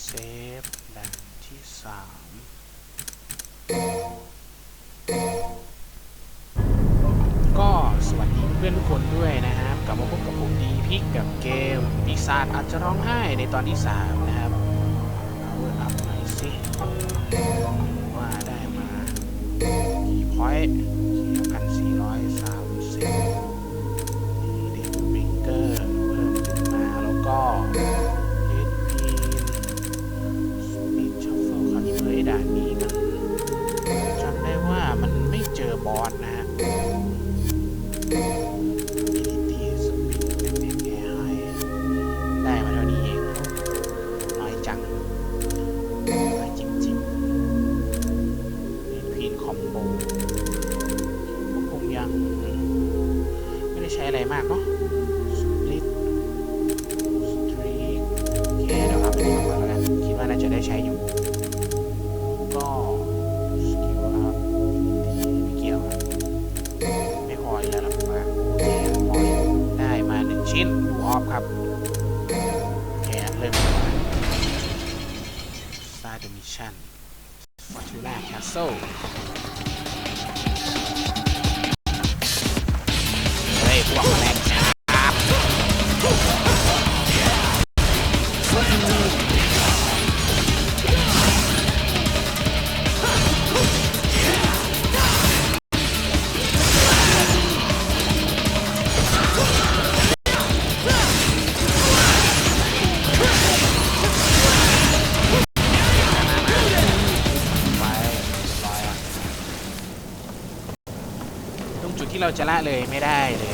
เซฟด่านที่สามก็สวัสดีเพื่อนทุกคนด้วยนะครับกลับมาพบกับผมดีพิกกับเกมปีศาจอาจจะร้องไห้ในตอนที่3นะครับเอาอัพหน่อยสิว่าได้มากี่พอยต์พันสี่ร้อยสามสิบมีเดนวิงเกอร์เพิ่มขึ้นมาแล้วก็ บอสนะฮะ จุดที่เราจะละเลยไม่ได้เลย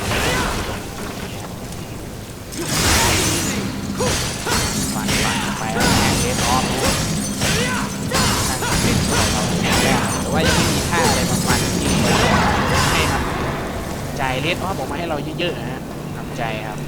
ฟันฟันไปแล้วแทงเลสออฟเป็นของเราแน่แต่ว่ายังไม่มีท่าอะไรมาฟันที่ให้ครับจ่ายเลสออฟออกมาให้เราเยอะๆนะฮะทำใจครับ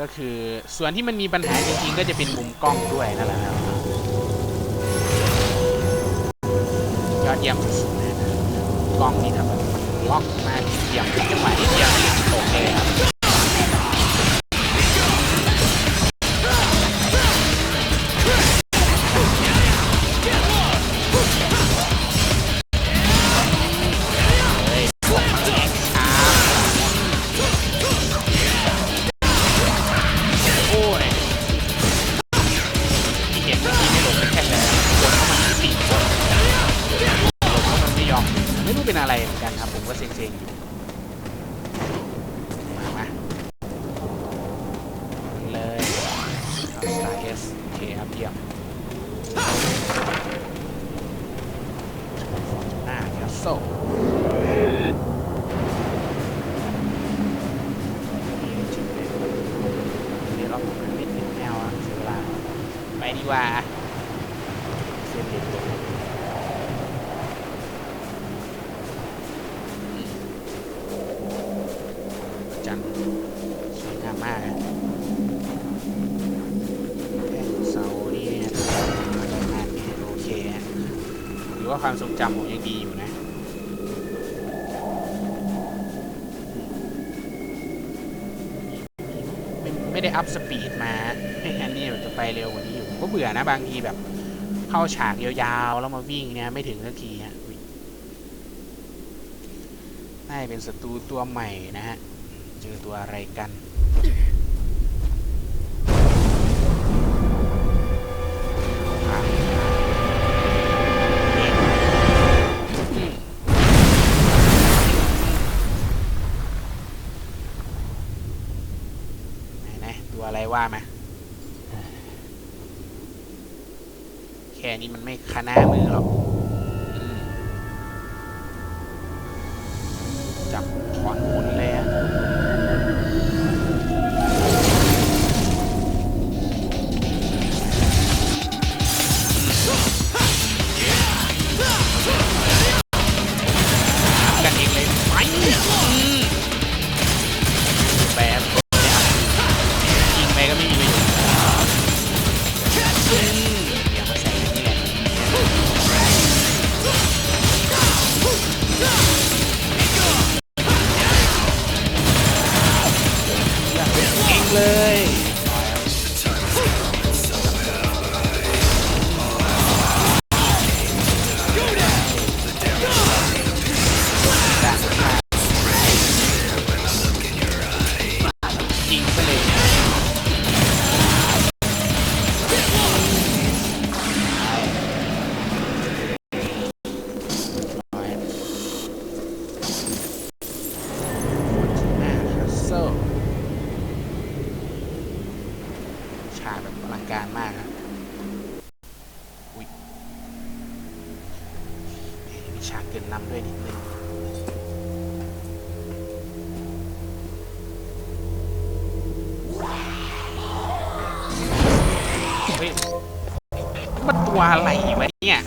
ก็คือส่วนที่มันมีปัญหาจริงๆก็จะเป็นมุมกล้องด้วยนั่นแหละครับยอดเยี่ยมสุดๆกล้องนี่ทำแบบล็อกมากเยี่ยมจังหวะนี้เยี่ยมตกเลยครับ ครับ ผมก็เซ็งๆอยู่มามาเลยเข้าสไตล์เอสโอเคครับเยี่ยม อว่าความทรงจำผมยังดีอยู่นะ ไม่ได้อัพสปีดมาให้อันนี้จะไปเร็วกว่านี้อยู่ก็เบื่อนะบางทีแบบ เข้าฉากยาวๆ แล้วมาวิ่งเนี่ยไม่ถึงสักทีฮะอุ๊ยน่เป็นศัตรูตัวใหม่นะฮะ เจอตัวอะไรกัน แค่นี้มันไม่คณะมือหรอก อิงเลย มันตัวอะไรวะเนี่ย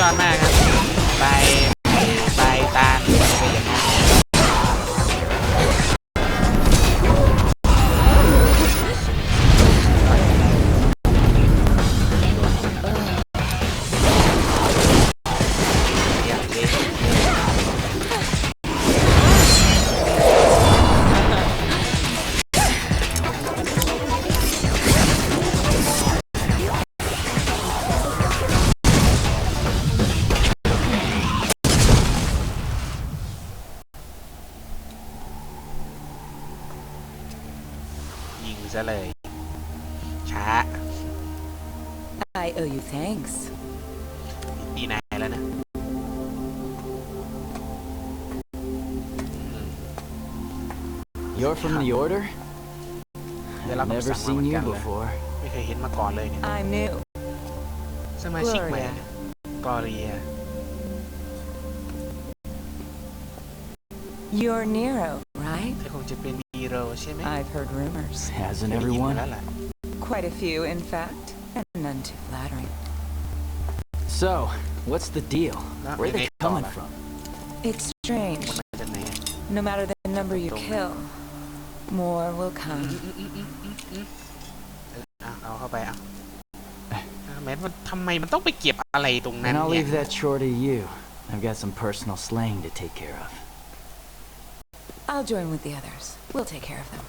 ยอดมากครับ ช้า I owe you thanks. ดีนายแล้วนะ You're from the Order? ได้รับ I've คำ never สั่งมาเหมื seen อนกั you นเลย before. ไม่เคยเห็นมาก่อนเลยเนี่ย I'm new. สมาชิกใหม่ Gloria เนี่ยกอเรีย You're Nero, right? เธอคงจะเป็นฮีโร่ใช่ไหม I've heard rumors. Hasn't เคยได้ยินมา everyone? แล้วล่ะ Quite a few, in fact, and none too flattering. So, what's the deal? Not Where are they really coming dollar. from? It's strange. มันมาจากไหนอะ No matter the number you kill, more will come. เอาเอาเข้าไปเอาทำไมมันทำไมมันต้องไปเก็บอะไรตรงนั้น And I'll เนี่ย leave that chore to you. I've got some personal slaying to take care of. I'll join with the others. We'll take care of them.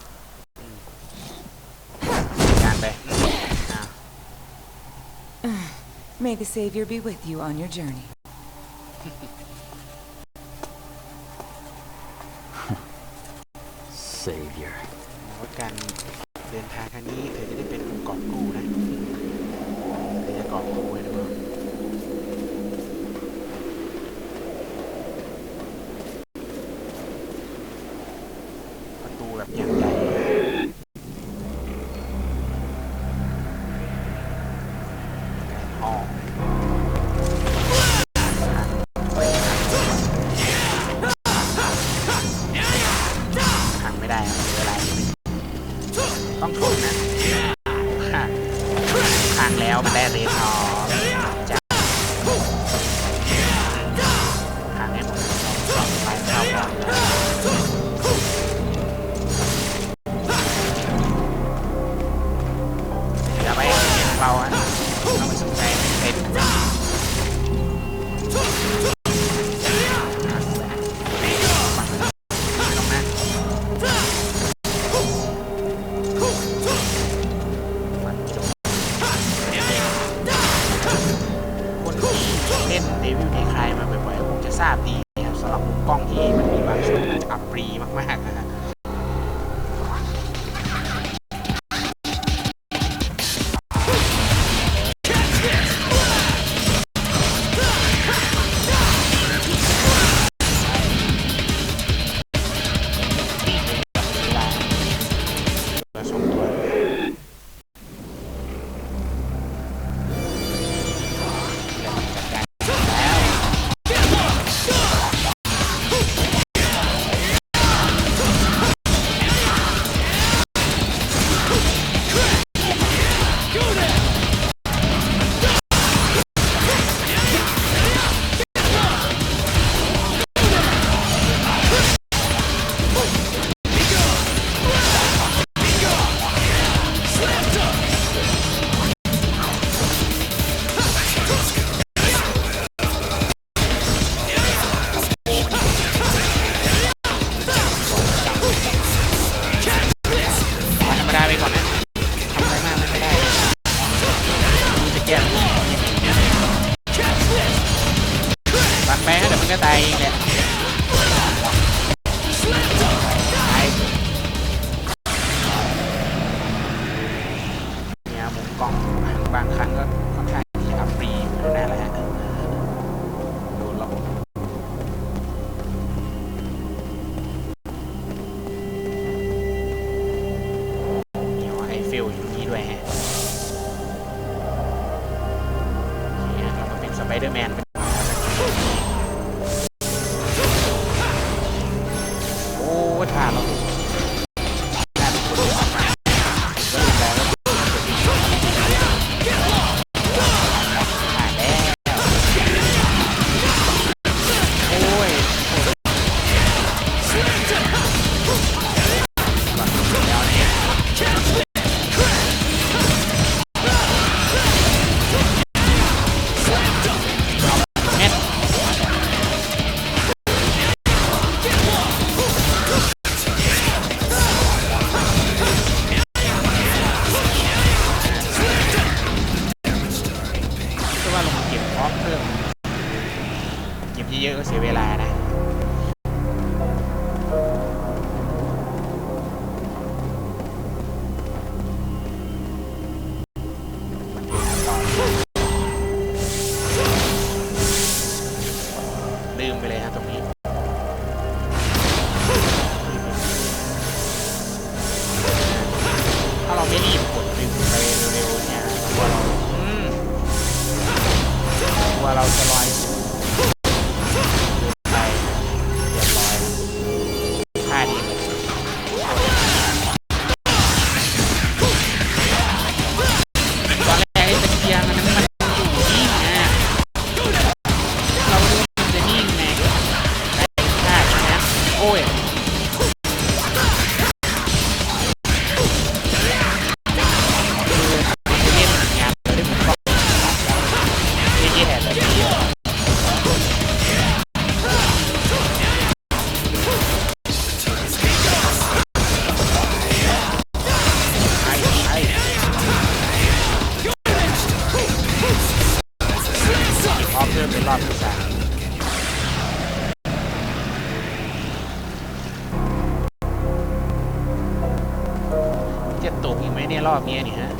May the Savior be with you on your journey. เพิ่มเก็บเยอะก็เสียเวลานะ จะตกอีกไหมเนี่ยรอบนี้นี่ฮะ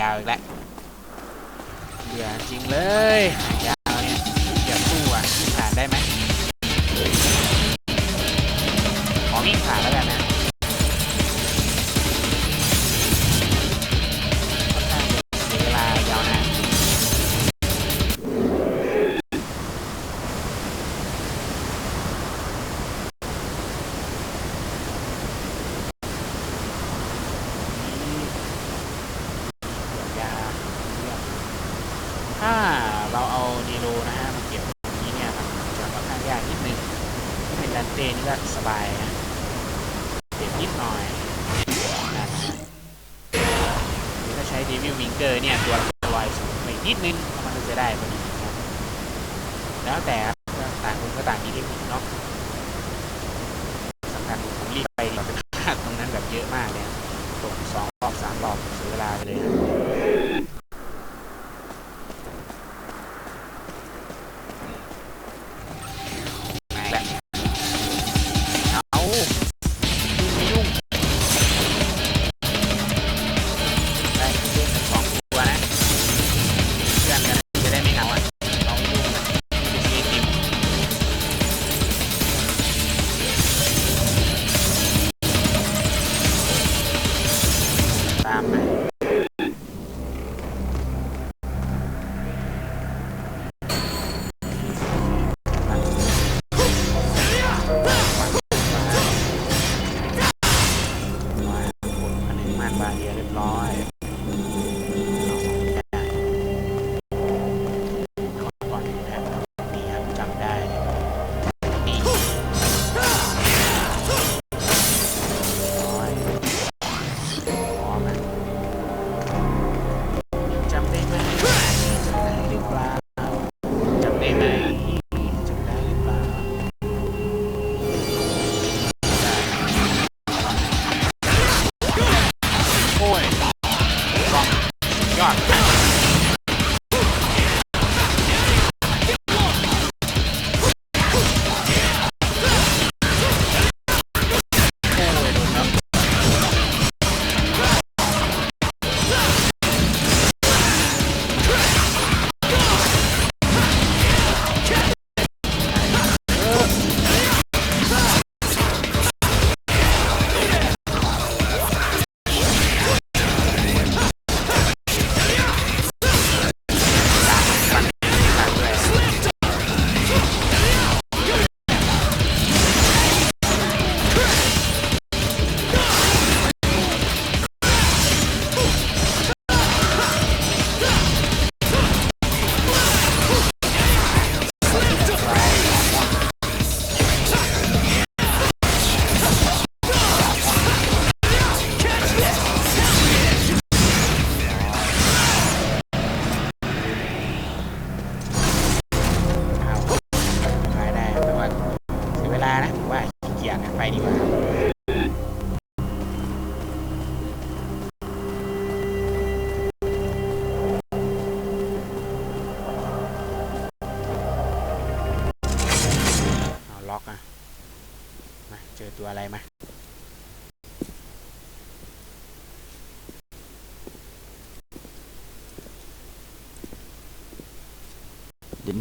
ยาวอีกแล้วเดืออจริงเลย ไปเปลี่ยนิดหน่อยนะถ้าใช้ดีวิววิงเกอร์เนี่ย ตัวลอยสูงไปนิดนึงมันจะได้พอดีครับแล้วแต่ต่างคนก็ต่างมีเทคนิคเนาะสำคัญผมรีบไปดีกเป็นพลาตรงนั้นแบบเยอะมากเลยตรงสองรอบสามรอบเสียเวลาเลย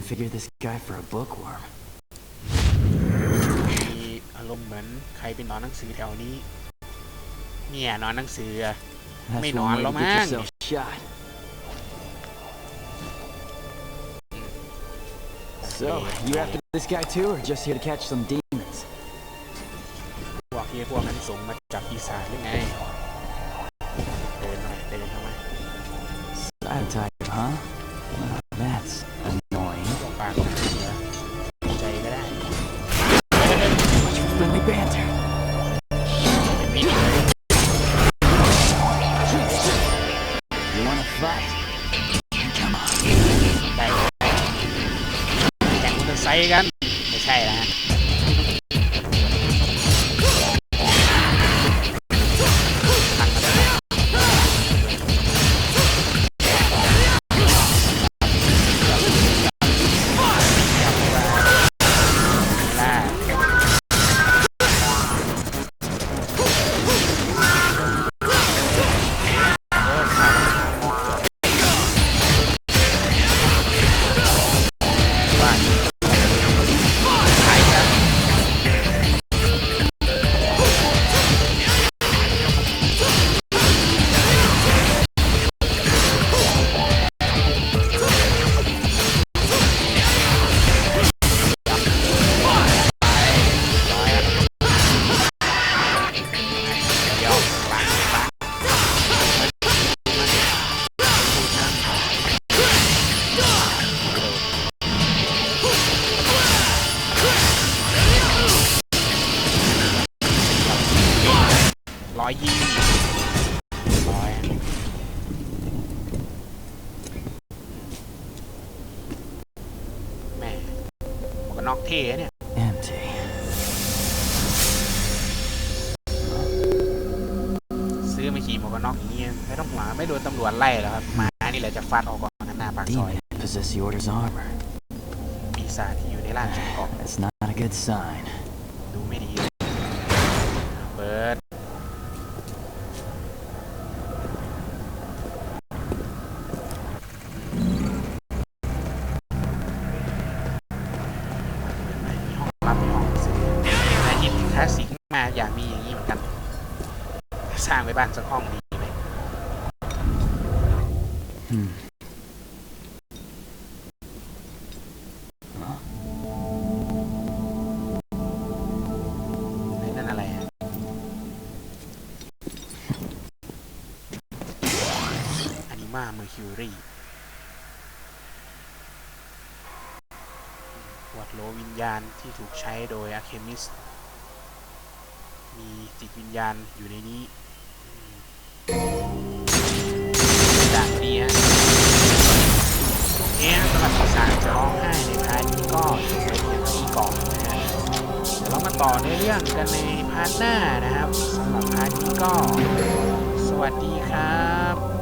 figure this guy for a bookworm. มีอารมณ์เหมือนใครเป็นนอนหนังสือแถวนี้ เนี่ยนอนหนังสืออะ That's May one nói way to lắm get á. yourself shot. So, you after this guy too, or just here to catch some demons? พวกที่พวกนั้นส่งมาจับปีศาจหรือไง เดินมาเดินเข้ามา Side type, huh? ไซค์กัน ไม่ใช่นะ ซื้อมาขี่หมวกกันน็อกอย่างเงี้ยไม่ต้องห่วงไม่โดนตำรวจไล่หรอกครับหมานี่แหละจะฟัดออกก่อนหน้าปากซอย Demon possess the Order's armor. ปีศาจที่อยู่ในร่างฉันเกาะ That's not a good sign. ดูไม่ดีเลยเปิด มาเมอร์คิวรีขวดโลวิญญาณที่ถูกใช้โดยอะเคมิสมีจิตวิญญาณอยู่ในนี้ด่างดีฮะโอเคสำหรับภาษาจจะร้องไห้ในพาร์ทนี้ก็จบไปเพียงเท่านี้ก่อนนะฮะเดี๋ยวเรามาต่อในเรื่องกันในพาร์ทหน้านะครับสำหรับพาร์ทนี้ก็ สวัสดีครับ